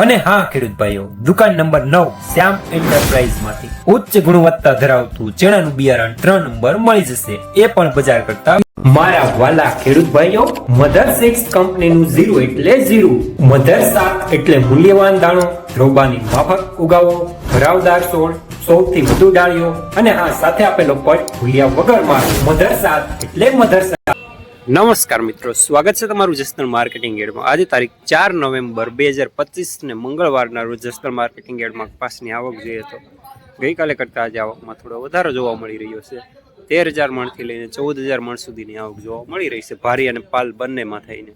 અને હા, ખેડૂત ભાઈઓ, દુકાન નંબર નવ, શ્યામ એન્ટરપ્રાઇઝમાંથી ઉચ્ચ ગુણવત્તા ધરાવતું ચણાનું બિયારણ ત્રણ નંબર મળી જશે. એ પણ બજાર કરતા મારા વાલા ખેડૂત ભાઈઓ, મધર સિક્સ કંપનીનું ઝીરો એટલે ઝીરો, મધર સાત એટલે મૂલ્યવાન દાણો રોબાની માફક ઉગાવો, ભરાવદાર છોડ સૌથી વધુ ડાળીઓ, અને હા, સાથે આપેલો પટ ભૂલ્યા વગરમાં મધર સાત એટલે મધર સાત. નમસ્કાર મિત્રો સ્વાગત છે તમારું જસનલ માર્કેટિંગ એડમાં. આજે તારીખ ચાર નવેમ્બર બે હજાર પચીસને મંગળવારના રોજ જસનલ માર્કેટિંગ એડમાં કપાસની આવક જોઈએ તો ગઈકાલે કરતાં આજે આવકમાં થોડો વધારો જોવા મળી રહ્યો છે. તેર હજાર મણથી લઈને ચૌદ હજાર મણ સુધીની આવક જોવા મળી રહી છે ભારી અને પાલ બંનેમાં થઈને.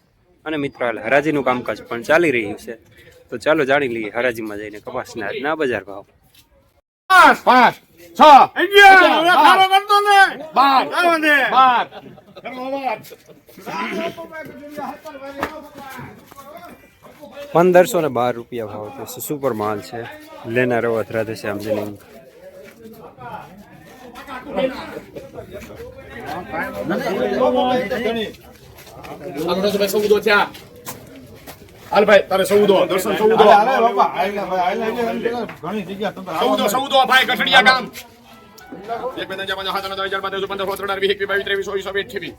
અને મિત્રો હાલ હરાજીનું કામકાજ પણ ચાલી રહ્યું છે. તો ચાલો જાણી લઈએ હરાજીમાં જઈને કપાસના આજના બજાર ભાવ. પાંચ પાંચ છ. બાર. બાર. પંદરસો ને બાર રૂપિયા ભાવ છે સુપર માલ છે લેનારો અથરા ભાઈ સૌદો થયા હાલ ભાઈ તારે સૌદો દર્શન સૌદો સૌદો ભાઈ કઠડિયા ગામ એક બે ત્રણ ચાર પાંચ છ સાત આઠ નવ દસ અગિયાર બાર તેર ચૌદ પંદર સોળ સત્તર અઢાર વીસ એકવીસ બાવીસ ત્રેવીસ ચોવીસ ચોવીસ અઠ્યાવીસ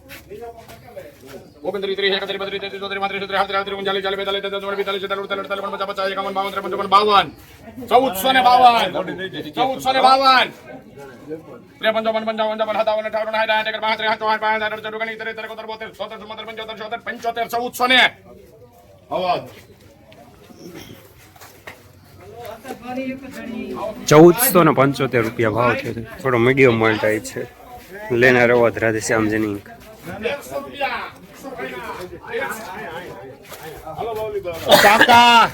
ઓગણત્રીસ ત્રીસ એકત્રીસ બત્રીસ તેત્રીસ ચોત્રીસ પાંત્રીસ છત્રીસ આડત્રીસ આડત્રીસ ઓગણચાલીસ ચાલીસ બેતાલીસ તેતાલીસ ચુમ્માલીસ પિસ્તાલીસ છેતાલીસ ઉડતાલીસ અડતાલીસ ઓગણપચાસ પચાસ એકાવન બાવન ત્રેપન ચોપન બાવન ચૌદસો ને બાવન ચૌદસો ને બાવન ત્રેપન ચોપન પંચાવન પંચાવન સત્તાવન અઠાવન સાઠ આઠ એકર પાંત્રીસ સાઠ ચોસઠ પાંચ સાઠ અડસઠ ઓગણીસ ત્રીસ ત્રેપન બોતેર ચોતેર ચુમ્મોતેર પંચોતેર છોતેર પંચોતેર ચૌદસો ને અવાજ ચૌદસો ને પંચોતેર રૂપિયા ભાવ છે. થોડો મીડિયમ માલ ટાઈપ છે. લેનાર અથરાધે છે આમજની કાકા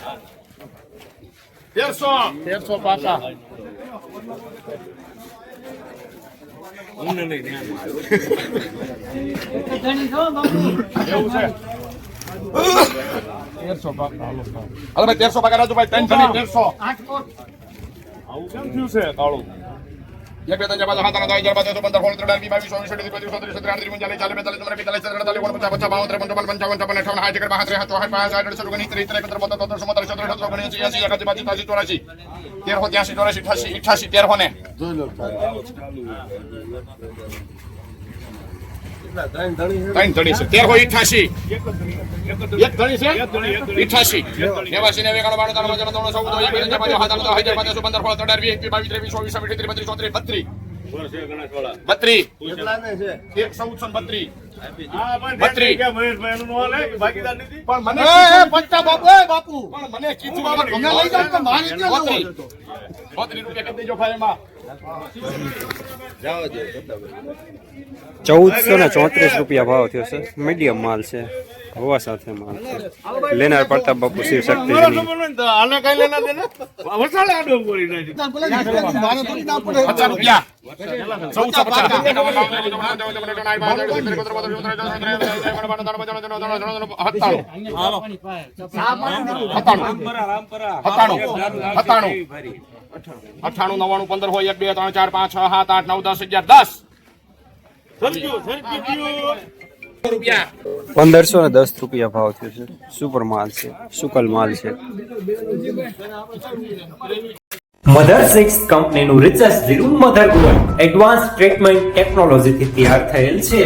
તેરસો. તેરસો પાકા. એવું છે. તેરસો પાકા હાલો હાલો ભાઈ તેરસો પગાર રાજુ ભાઈ ત્રણ જણી તેરસો આવું કેમ થયું છે કાળું એક બે ત્રણ ચાર પાંચ સાત આઠ નવ અગિયાર બાર તેર ચૌદ પંદર સોળ સત્તર અઢાર વીસ બાવીસ ચોવીસ છવ્વીસ સત્યાવીસ ચોત્રીસ સત્તર આડત્રીસ ઓગણચાલીસ ચાલીસ બેતાલીસ ચુમ્માલીસ પિસ્તાલીસ છત્રીસ અડતાલીસ ઓગણપચાસ પચાસ બાવન ત્રેપન ચોપન પંચાવન છપ્પન અઠાવન સાઠ એકર પાંત્રીસ સાઠ ચોસઠ પાંચ સાઠ અડસઠ ઓગણીસ ત્રીસ ત્રેપન બોતેર તોતેર ચુમ્મોતેર છોતેર અઠાવન ઓગણીસ એસી એકાસી બાસી ત્યાસી ચોરાસી તેરસો ત્યાસી ચોરાસી અઠાસી અઠાસી તેરસો ને ત્રણ ધણી છે? તેર હોય ઇઠાસી એક ધણી છે? ઇઠાસી નેવાસી ને એકાણું બાણું ત્રણ હજાર ત્રણ ચૌદ એક ત્રણ ચાર પાંચ આઠ નવ હજાર પાંચસો પંદર સોળ અઢાર વીસ એકવીસ બાવીસ ત્રેવીસ ચોવીસ છવ્વીસ ત્રીસ બત્રીસ ચોત્રીસ બત્રીસ. બત્રીસ. એક ચૌદસો. ભાગીદાર નથી? પણ મને પંચા બાપુ એ બાપુ. પણ મને કીધું બાબા ગમે. લઈ જાવ તો મારી? બત્રીસ રૂપિયા કરી દેજો એમાં ચૌદસો ને ચોત્રીસ રૂપિયા ભાવ થયો છે. મીડિયમ માલ છે. હવા સાથે માલ છે. લેનાર પ્રતાપ બાપુ શિવ શક્તિજીની આને હતાણું લેના અઠાણું નવાણું પંદર હોય એક બે ત્રણ ચાર પાંચ છ સાત આઠ નવ દસ અગિયાર દસ. પંદરસો ને દસ રૂપિયા ભાવ થયો છે. સુપર માલ છે સુકલ માલ છે. મધર સિક્સ કંપનીનું રિચર્સ ઝીરું મધર ગોલ્ડ એડવાન્સ ટ્રીટમેન્ટ ટેકનોલોજીથી તૈયાર થયેલ છે.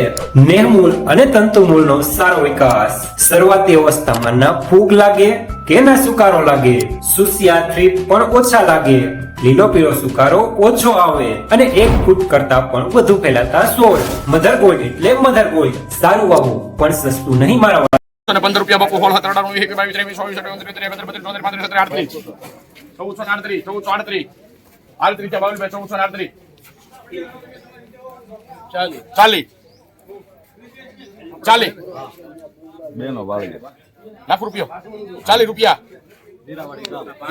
નેહમૂલ અને તંતુમૂળનો સારો વિકાસ. શરૂઆતી અવસ્થામાં ના ફૂગ લાગે કે ના સુકારો લાગે? સુસિયા થ્રીપ પણ ઓછા લાગે. લીલો પીળો સુકારો ઓછો આવે અને એક ફૂટ કરતા પણ વધુ ફેલાતા સોળ. મધર ગોલ્ડ એટલે મધર ગોલ્ડ. સારું વાવું પણ સસ્તું નહીં મારા અને પંદર રૂપિયા બાપુ હોળ અઢાર વીસ એકવીસ બાવીસ ત્રેવીસ ચોવીસ અઠ્યાવીસ ઓગણત્રીસ ત્રીસ પાંત્રીસ સત્તર આડત્રીસ. ચૌદસો આડત્રીસ ચૌદસો આડત્રીસ. આડત્રીસ બાવીસ ભાઈ ચૌદસો આડત્રીસ. ચાલી ચાલી બેનો વાળી. લાખ રૂપિયો. ચાલીસ રૂપિયા.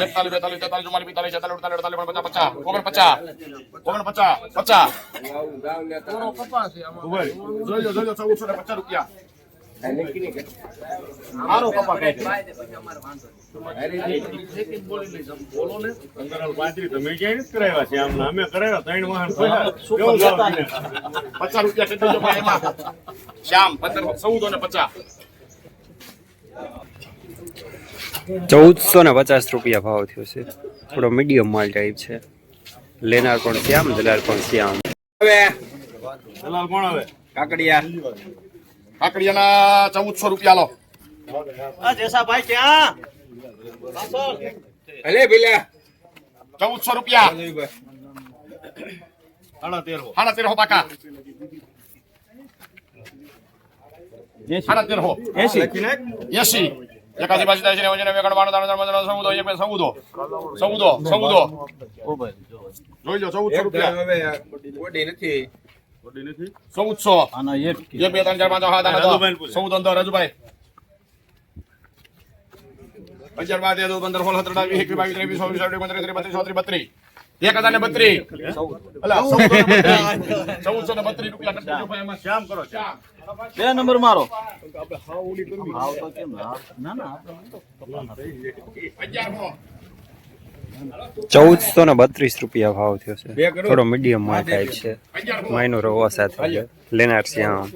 એકતાલીસ બેતાલીસ તેતાલીસ ચુમ્માલીસ પિસ્તાલીસ છેતાલીસ અડતાલીસ અડતાલીસ ઓગણપચાસ પચાસ ઓગણપચાસ ઓગણપચાસ પચાસ. જોઈ લો જોઈ લો ચૌદસો ને પચાસ રૂપિયા. મારો કપા કહે છે. તમે ક્યાંય કરાવ્યા છે આમ અમે કરાવ્યા ત્રણ વાહન કેવું ભાવ છે? પચાસ રૂપિયા કેટલી જો ભાઈ એમાં. શ્યામ પંદર ચૌદ ને પચાસ. ચૌદસો ને પચાસ રૂપિયા ભાવ થયો છે. થોડો મીડિયમ માલ ટાઈપ છે. લેનાર પણ શ્યામ દલાલ પણ શ્યામ? દલાલ કોણ આવે કાકડિયાના ચૌદસો રૂપિયા લો. ચૌદસો રૂપિયા. સાડા તેર હો. સાડા તેરસો પાકા. સાડા તેરસો એસી. એકાસી બાસી ત્યાસી નેવું નેવું વેગણ બાણું ત્રણ ત્રણ સમુદો એક સમુદો. સમુદો ચૌદો જોઈ લો ચૌદસો રૂપિયા. ખોટી નથી. ચૌદસો. એક બે ત્રણ ચાર પાંચ છ સાત આઠ રાજુભાઈને નવ પૂછે. ચૌદ અંદર રાજુભાઈ. અગિયાર બાર પંદર સોળ સત્તર અઢાર વીસ એકવીસ બાવીસ ત્રેવીસ ચોવીસ ચોવીસ પંદર ત્રીસ બત્રીસ ચોત્રીસ બત્રીસ. એક હજાર ને બત્રીસ. ચૌદસો ને બત્રીસ. રૂપિયા બે નંબર મારો ભાવ તો કેમ ના ના અગિયારસો. ચૌદસો ને બત્રીસ રૂપિયા ભાવ થયો છે. થોડો મીડિયમમાં ટાઈપ છે. માઇનો રવા સાથે લેનાર છે આમ.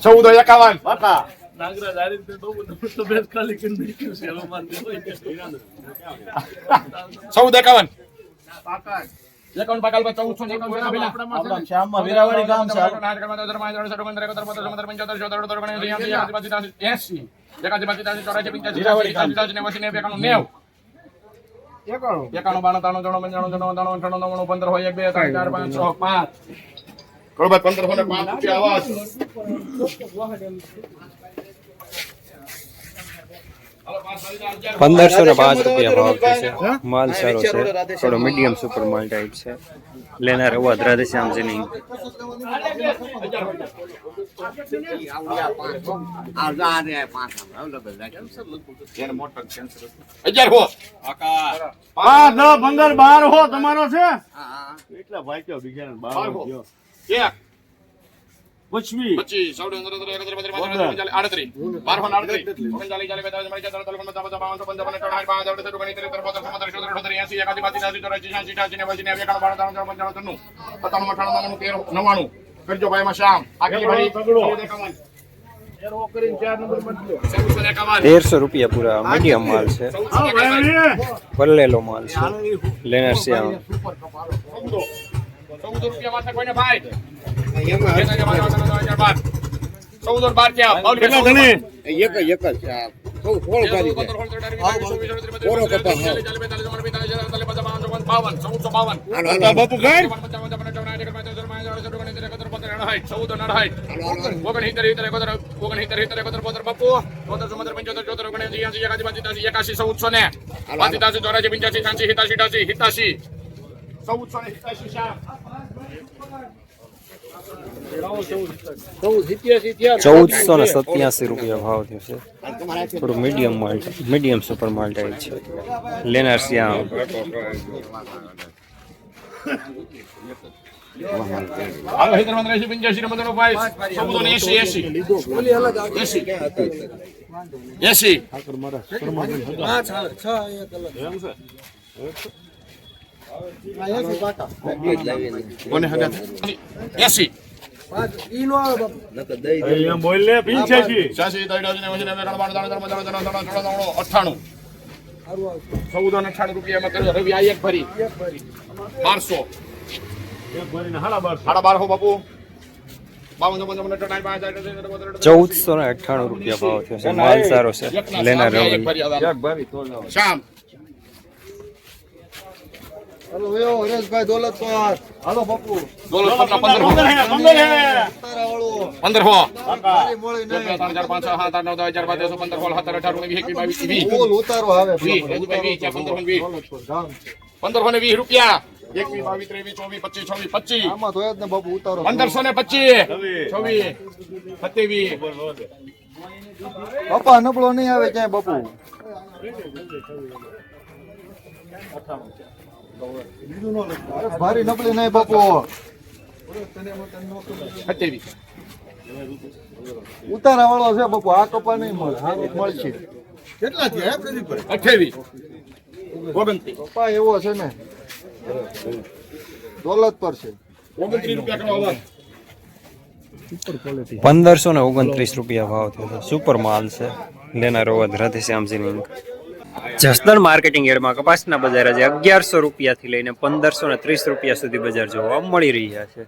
આટા એકાવન. છે હવે મારે દેવાય છે. ચૌદ એકાવન એકાવન પાકા પર ચૌદસો ને એકાવન પેલા. આપણા શ્યામમાં વીરાવાડી ગામ છે. એકાણું. બાણું ત્રાણું ચોણું પંચાણું છન્નું ત્રણ ત્રણ નવ્વાણું પંદર હોય એક બે ત્રણ ચાર પાંચ છ પાંચ. બરોબર પંદરસો ને પાંચ રૂપિયા આવાજ પંદરસો ને પાંચ રૂપિયા ભાવ છે. માલ સારો છે. થોડો મીડિયમ સુપર માલ ટાઈપ છે. લેનાર અવાજ રાધેશ્યામજીની જેની પાંચ દસ પંદર બાર હો તમારો છે. એટલા ભાઈ કયો બીજા બાર બાર પચવી પચીસ ચૌદ પંદર આડત્રીસ બારસો ને આડત્રીસ ઓગણચાલીસ ચાલીસ બેતાલીસ ચાલીસ ચાલીસ પંચાવન પંચાવન બાવન પંચાવન ચોરાણું પાંચ અડસઠ ઓગણીસ ત્રીસ બોતેર ચુમ્મોતેર ચોતેર અઠોતેર એંસી એકાસી બાસી ત્યાસી ચોરાસી છ્યાસી અઠ્યાસી નેવ્યાસી નેવું એકાણું બાણું ત્રાણું પંચાણું છન્નું સત્તાણું અઠાણું નવ્વાણું તેર નવ્વાણું કરજો ભાઈ એકાવન. ચૌદસો ને એકાવન. તેરસો રૂપિયા પૂરા મીડિયમ માલ છે. પલ્લેલો માલ છે લેનાર શ્યામ ચૌદો. ચૌદો રૂપિયા માટે કોઈને ભાઈ ચૌદો બાર ક્યાં? ચૌદ. એક એક જ સૌ સોળ કરી ચૌદસો બાવન હાલો હાલો બાપુ એકાશી ચૌદસો ને છ્યાસી હિતાશી અઠાશી હિતાશી ચૌદસો ને હિતાશી શ્યામ ચૌદ સિત્યાસી થયા ચૌદસો ને સત્યાસી રૂપિયા ભાવ થયો છે. થોડું medium malt medium super malt આવી છે. લેનાર એસી. અઠ્ઠાણું ચૌદો ને અઠ્ઠાણું રૂપિયા રવિ આ એક ફરી બારસો સાડા બારસો બાપુ ચૌદસો ને અઠાણું રૂપિયા ભાવ છે માલ સારો છે લેનાર શ્યામ, એક રવિ ભરી હવે. શ્યામ હાલો વયો હરેશભાઈ દોલત પાર હાલો બાપુ. દોલત પંદર હે. પંદરસો ને વીસ. રૂપિયા. એકવી બાવીસ ત્રેવીસ ચોવીસ પચીસ છવ્વીસ પચીસ. આમાં તો ને બાપુ ઉતારો. પંદરસો ને પચીસ. છવ્વીસ. સત્યાવીસ. બાપા નબળો નહીં આવે ક્યાંય બાપુ. ભારી નબળી નહીં બાપુ. ઉતારા વાળો છે બાપુ આ કપા નહીં મળે હારું મળશે. કેટલા થયા પ્રદીપભાઈ અઠ્યાવીસ ઓગણત્રીસ. કપા એવો છે ને દોલત પર છે. ઓગણત્રીસ રૂપિયા પંદરસો ને ઓગણત્રીસ રૂપિયા ભાવ થયો સુપર માલ છે. લેનારો વધ રાધેશ્યામજીની જસદણ માર્કેટિંગ યાર્ડમાં કપાસના બજાર આજે અગિયારસો રૂપિયાથી લઈને પંદરસો ને ત્રીસ રૂપિયા સુધી બજાર જોવા મળી રહ્યા છે.